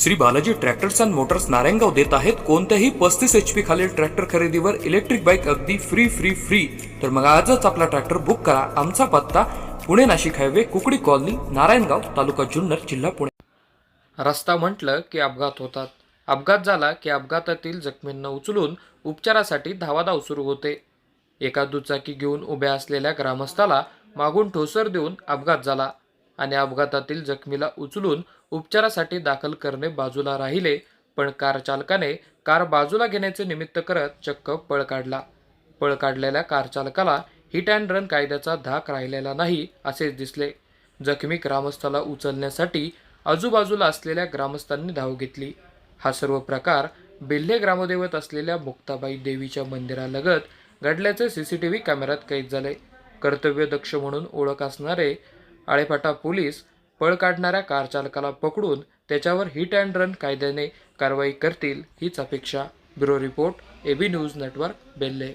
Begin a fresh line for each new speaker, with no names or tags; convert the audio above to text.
Shri Balaji tractors and motors Narayangaon देत आहेत. कोणत्याही पस्तीस एच पी खालील ट्रॅक्टर खरेदीवर इलेक्ट्रिक बाईक अगदी फ्री फ्री फ्री तर मग आजच आपला ट्रॅक्टर बुक करा. आमचा पत्ता पुणे नाशिक हायवे कुकडी कॉलनी नारायणगाव तालुका जुन्नर जिल्हा पुणे. रस्ता म्हटलं की अपघात होतात. अपघात झाला की अपघातातील जखमींना उचलून उपचारासाठी धावाधाव सुरू होते. एका दुचाकी घेऊन उभ्या असलेल्या ग्रामस्थाला मागून ठोसर देऊन अपघात झाला. आणि अपघातातील जखमीला उचलून उपचारासाठी दाखल करणे बाजूला राहिले पण कार चालकाने कार बाजूला घेण्याचे निमित्त करत चक्क पळ काढला. पळ काढलेल्या कार चालकाला हिट अँड रन कायद्याचा धाक राहिलेला नाही असेच दिसले. जखमी ग्रामस्थाला उचलण्यासाठी आजूबाजूला असलेल्या ग्रामस्थांनी धाव घेतली. हा सर्व प्रकार बेल्हे ग्रामदेवत असलेल्या मुक्ताबाई देवीच्या मंदिरालगत घडल्याचे सीसीटीव्ही कॅमेऱ्यात कैद झाले. कर्तव्यदक्ष म्हणून ओळख असणारे आळेफाटा पोलीस पळ काढणाऱ्या कार चालकाला पकडून त्याच्यावर हिट अँड रन कायद्याने कारवाई करतील हीच अपेक्षा. Bureau report AB news network Belhe